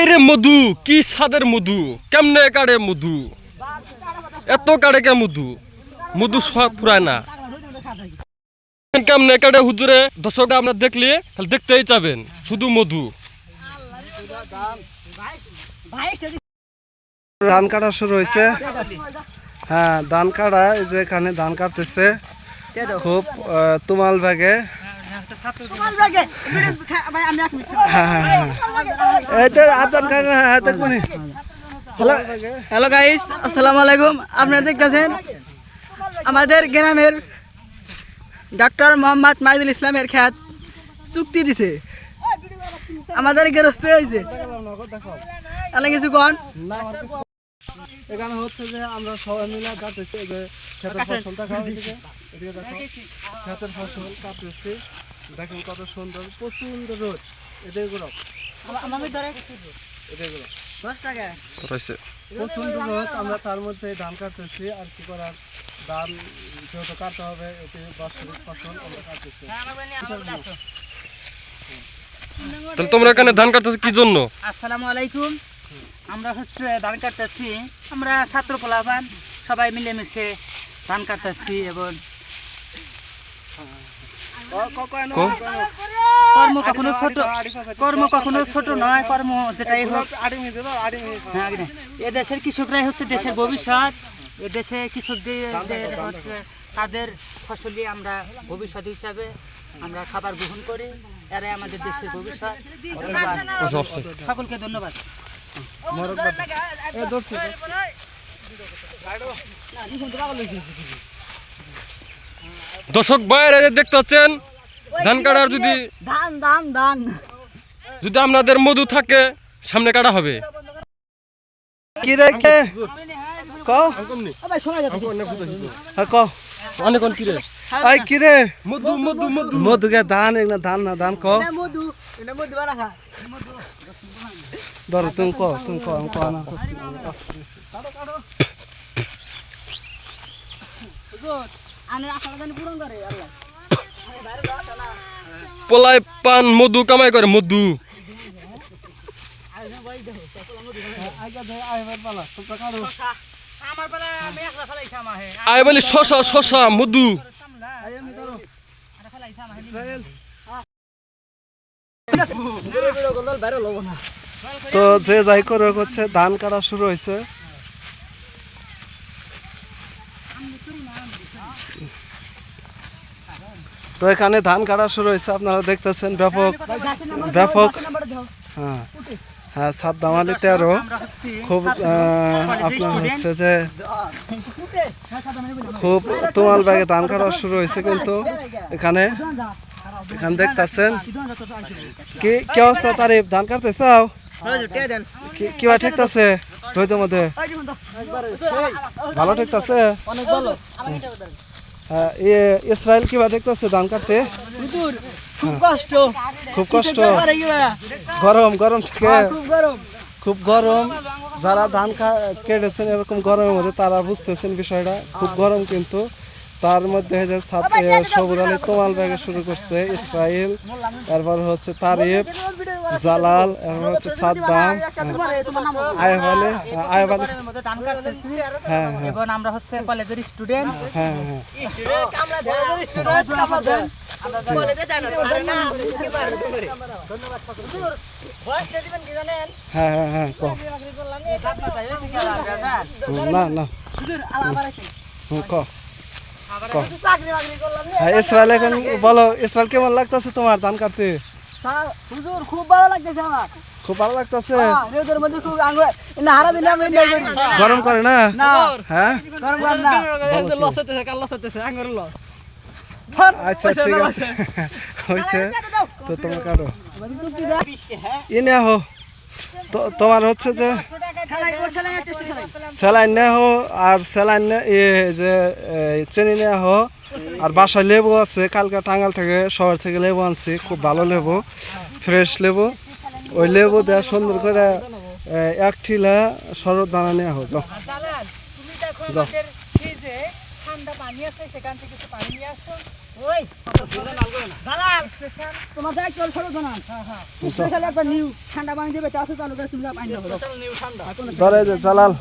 বাইরে মধু? কি সাদের মধু? কেমনে কাড়ে মধু? এত কাড়ে কে মধু? মধু সব পুরায় না। কেমনে কাড়ে হুজুরে? দর্শকটা আপনার দেখলে খালি দেখতেই চাবেন, শুধু মধু। ধান কাটা শুরু হয়েছে। হ্যাঁ ধান কাটা, এই যে এখানে ধান কাটতেছে। খুব তুমাল ব্যাগে হ্যালো হ্যালো গাইস আসসালামু আলাইকুম। আপনারা দেখতেছেন আমাদের গ্রামের ডক্টর মোহাম্মদ মাহিদুল ইসলামের খ্যাত চুক্তি দিছে। আমাদের গেরস্তে হয়েছে এলা কিছু কন? এখানে হচ্ছে যে আমরা সবাই মিলে কাটতেছি যে ক্ষেতের ফসলটা খাওয়া দেখো ক্ষেতের ফসল কাটতেছি। দেখেন কত সুন্দর প্রচণ্ড রোদ। এটাই গুলো প্রচণ্ড রোদ আমরা তার মধ্যে ধান কাটতেছি আর কি করার? ধান যেহেতু কাটতে হবে এটি বাৎসরিক ফসল আমরা কাটতেছি। তাহলে তোমরা এখানে ধান কাটতেছো কি জন্য? আসসালামু আলাইকুম। আমরা হচ্ছে ধান কাটতেছি। আমরা ছাত্র পোলাপান সবাই মিলেমিশে ধান কাটতেছি এবং কর্ম কখনো ছোট কর্ম কখনো ছোট নয় কর্ম যেটাই হোক। হ্যাঁ, আগে না। এ দেশের কৃষকরাই হচ্ছে দেশের ভবিষ্যৎ। এ দেশে কৃষকদের হচ্ছে তাদের ফসলই আমরা ভবিষ্যৎ হিসাবে আমরা খাবার গ্রহণ করি। এরাই আমাদের দেশের ভবিষ্যৎ। সকলকে ধন্যবাদ। সকলকে ধন্যবাদ দর্শক বাইরে দেখতে পাচ্ছেন ধান কাটার যদি ধান ধান ধান। যদি আপনাদের মধু থাকে সামনে কাটা হবে। কি রে কে? কও হ্যাঁ কও অনেক কি রে? আই কি রে? মধু মধু মধু। মধুকে ধান না ধান না ধান কও মধু এটা মধু বানাখা ধরো তুমি কও তুমি কও আমি কও না। আমি আশা জানি পূরণ করে আল্লাহ। পলাই পান মধু কামাই করে মধু। আই বলি শশা শশা মধু। তো যে যাই করে হচ্ছে ধান কাটা শুরু হয়েছে। তো এখানে ধান কাটা শুরু হয়েছে, আপনারা দেখতেছেন ব্যাপক ব্যাপক হ্যাঁ হ্যাঁ সাদ্দাম আলী তেরো। খুব আপনার হচ্ছে যে খুব তোমাল ব্যাগে ধান কাটা শুরু হয়েছে কিন্তু এখানে এখানে দেখতেছেন। কি কি অবস্থা তারিফ? ধান কাটতে চাও? কি- ঠেকতেছে রোদের মধ্যে? ভালো ঠেকতেছে অনেক ভালো ইসরায়েল কিবা দেখতেছে ধান কাটতে? খুব কষ্ট। খুব কষ্ট? গরম গরম থেকে হ্যাঁ, খুব গরম। যারা ধান কেটেছেন এরকম গরমের মধ্যে তারা বুঝতেছেন বিষয়টা। খুব গরম কিন্তু। তার মধ্যে এ, সবুর আলী তোমাল ব্যাগে শুরু করছে ইসরায়েল তারপর হচ্ছে তারিফ জালাল এরপর হচ্ছে সাদ্দাম আয়ব আলী আয়ব হ্যাঁ হ্যাঁ। এবং আমরা হচ্ছে কলেজের স্টুডেন্ট হ্যাঁ হ্যাঁ। হ্যাঁ হ্যাঁ হ্যাঁ না না। কও। হ্যাঁ ইসরায়েল এখন বলো ইসরায়েল কেমন লাগতেছে তোমার ধান কাটতে? হুজুর খুব ভালো লাগতেছে আমার। খুব ভালো লাগতেছে? হ্যাঁ, রোদের মধ্যে খুব আঙ্গুর না হারা দিন আমি এনজয় করি। গরম করে না? হ্যাঁ? গরম গরম না লস হতেছে কাল লস হতেছে আঙ্গুর লস। আচ্ছা ঠিক আছে। হয়েছে তো তোমার কারও ইনে হো তো তোমার হচ্ছে যে স্যালাইন নেওয়া হো আর স্যালাইন যে চেনি নেওয়া হো। আর বাসায় লেবু আছে কালকে টাঙ্গাল থেকে শহর থেকে লেবু আনছি খুব ভালো লেবু ফ্রেশ লেবু। ওই লেবু দেওয়া সুন্দর করে এক ঠিলা শরৎ দানা নেওয়া হোক যাও তুমি দেখো যাও। আমাদের ফ্রিজে ঠান্ডা পানি আছে সেখান থেকে কিছু পানি নিয়ে আসো ওই দালাল তোমার দায়িত্ব হলো ছোট জানান। স্পেশাল একটা নিউ ঠান্ডা পানি দেবে চাষে চালু করে চুলা পানি ধরে যে চালাল